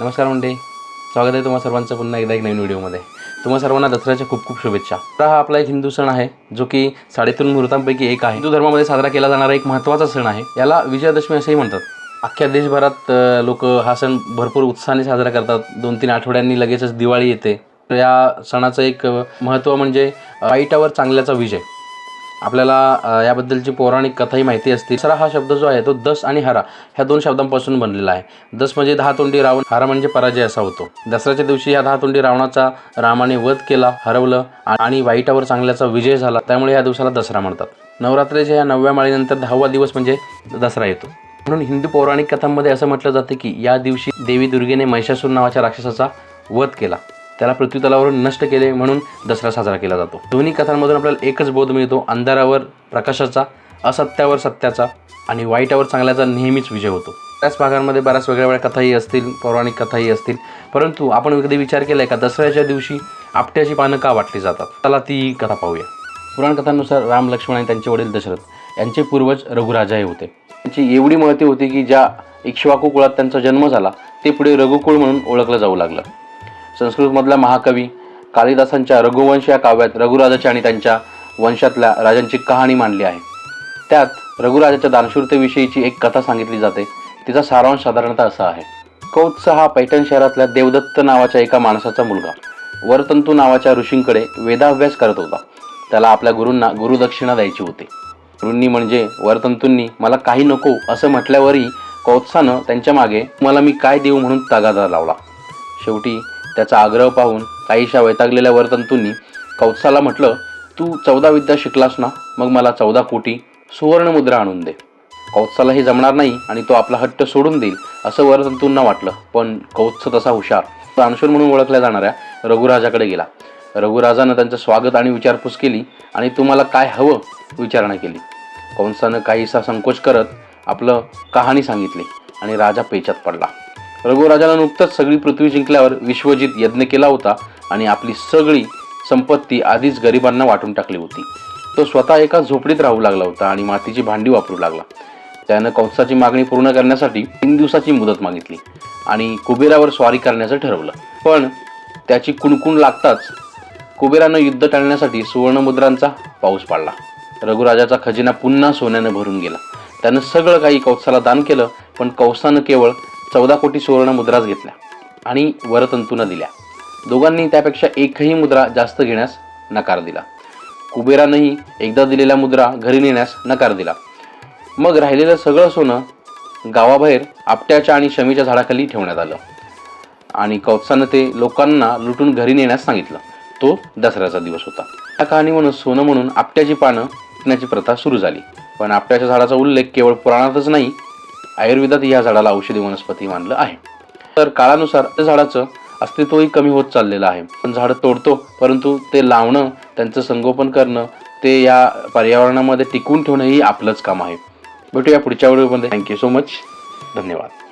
नमस्कार मंडळी. स्वागत आहे तुम्हा सर्वांचं पुन्हा एकदा एक नवीन व्हिडिओमध्ये. तुम्हा सर्वांना दसऱ्याच्या खूप खूप शुभेच्छा. दसरा हा आपला एक हिंदू सण आहे जो की साडेतीन मुहूर्तांपैकी एक आहे. हिंदू धर्मामध्ये साजरा केला जाणारा एक महत्त्वाचा सण आहे. याला विजयादशमी असंही म्हणतात. अख्ख्या देशभरात लोक हा सण भरपूर उत्साहाने साजरा करतात. दोन तीन आठवड्यांनी लगेचच दिवाळी येते. तर या सणाचं एक महत्त्व म्हणजे वाईटावर चांगल्याचा विजय. आपल्याला याबद्दलची पौराणिक कथाही माहिती असते सरा हा शब्द जो आहे तो दस आणि हरा ह्या दोन शब्दांपासून बनलेला आहे. दस म्हणजे दहा तोंडी रावण हरा म्हणजे पराजय असा होतो. दसऱ्याच्या दिवशी या दहा तोंडी रावणाचा रामाने वध केला हरवलं आणि वाईटावर चांगल्याचा विजय झाला. त्यामुळे या दिवसाला दसरा म्हणतात. नवरात्रीच्या या नवव्या माळीनंतर दहावा दिवस म्हणजे दसरा येतो. म्हणून हिंदू पौराणिक कथांमध्ये असं म्हटलं जातं की या दिवशी देवी दुर्गेने महिषासूर नावाच्या राक्षसाचा वध केला. त्याला पृथ्वीतलावरून नष्ट केले म्हणून दसरा साजरा केला जातो. दोन्ही कथांमधून आपल्याला एकच बोध मिळतो अंधारावर प्रकाशाचा असत्यावर सत्याचा आणि वाईटावर चांगल्याचा नेहमीच विजय होतो. त्याच भागांमध्ये बऱ्याच वेगळ्या वेगळ्या कथाही असतील पौराणिक कथाही असतील परंतु आपण कधी विचार केला आहे का दसऱ्याच्या दिवशी आपट्याची पानं का वाटली जातात? त्याला ती कथा पाहूया. पुराण कथांनुसार राम लक्ष्मण आणि त्यांचे वडील दशरथ यांचे पूर्वज रघुराजा हे होते. त्यांची एवढी महती होती की ज्या इक्ष्वाकू कुळात त्यांचा जन्म झाला ते पुढे रघुकुळ म्हणून ओळखलं जाऊ लागलं. संस्कृतमधला महाकवी कालिदासांच्या रघुवंश या काव्यात रघुराजाच्या आणि त्यांच्या वंशातल्या राजांची कहाणी मांडली आहे. त्यात रघुराजाच्या दानशूरतेविषयीची एक कथा सांगितली जाते. तिचा सारांश साधारणतः असा आहे. कौत्स हा पैठण शहरातल्या देवदत्त नावाच्या एका माणसाचा मुलगा. वरतंतू नावाच्या ऋषींकडे वेदाभ्यास करत होता. त्याला आपल्या गुरूंना गुरुदक्षिणा द्यायची होती. गुरूंनी म्हणजे वरतंतूंनी मला काही नको असं म्हटल्यावरही कौत्सानं त्यांच्या मागे मला मी काय देऊ म्हणून तगादा लावला. शेवटी त्याचा आग्रह पाहून काहीशा वैतागलेल्या वरतंतूंनी कौत्साला म्हटलं तू चौदा विद्या शिकलास ना मग मला चौदा कोटी सुवर्णमुद्रा आणून दे. कौत्साला हे जमणार नाही आणि तो आपला हट्ट सोडून देईल असं वरतंतूंना वाटलं. पण कौत्स तसा हुशार. दानशूर म्हणून ओळखल्या जाणाऱ्या रघुराजाकडे गेला. रघुराजानं त्यांचं स्वागत आणि विचारपूस केली आणि तुम्हाला काय हवं विचारणा केली. कंसानं काहीसा संकोच करत आपलं कहाणी सांगितली आणि राजा पेचात पडला. रघुराजानं नुकतंच सगळी पृथ्वी जिंकल्यावर विश्वजित यज्ञ केला होता आणि आपली सगळी संपत्ती आधीच गरिबांना वाटून टाकली होती. तो स्वतः एका झोपडीत राहू लागला होता आणि मातीची भांडी वापरू लागला. त्यानं कंसाची मागणी पूर्ण करण्यासाठी तीन दिवसाची मुदत मागितली आणि कुबेरावर स्वारी करण्याचं ठरवलं. पण त्याची कुणकुण लागताच कुबेरानं युद्ध टाळण्यासाठी सुवर्णमुद्रांचा पाऊस पाडला. रघुराजाचा खजिना पुन्हा सोन्यानं भरून गेला. त्यानं सगळं काही कौसाला दान केलं पण कौसानं केवळ चौदा कोटी सुवर्ण मुद्राच घेतल्या आणि वरतंतूनं दिल्या. दोघांनी त्यापेक्षा एकही मुद्रा जास्त घेण्यास नकार दिला. कुबेरानंही एकदा दिलेल्या मुद्रा घरी नेण्यास नकार दिला. मग राहिलेलं सगळं सोनं गावाबाहेर आपट्याच्या आणि शमीच्या झाडाखाली ठेवण्यात आलं. आणि कौत्सानं ते लोकांना लुटून घरी नेण्यास सांगितलं. तो दसऱ्याचा दिवस होता. या म्हणून सोनं म्हणून आपट्याची पानं विकण्याची प्रथा सुरू झाली. पण आपट्याच्या झाडाचा उल्लेख केवळ पुराणातच नाही आयुर्वेदात या झाडाला औषधी वनस्पती मानलं आहे. तर काळानुसार त्या झाडाचं अस्तित्वही कमी होत चाललेलं आहे. पण झाडं तोडतो परंतु ते लावणं त्यांचं संगोपन करणं ते या पर्यावरणामध्ये टिकवून ठेवणं ही आपलंच काम आहे. भेटूया पुढच्या व्हिडिओमध्ये. थँक्यू सो मच धन्यवाद.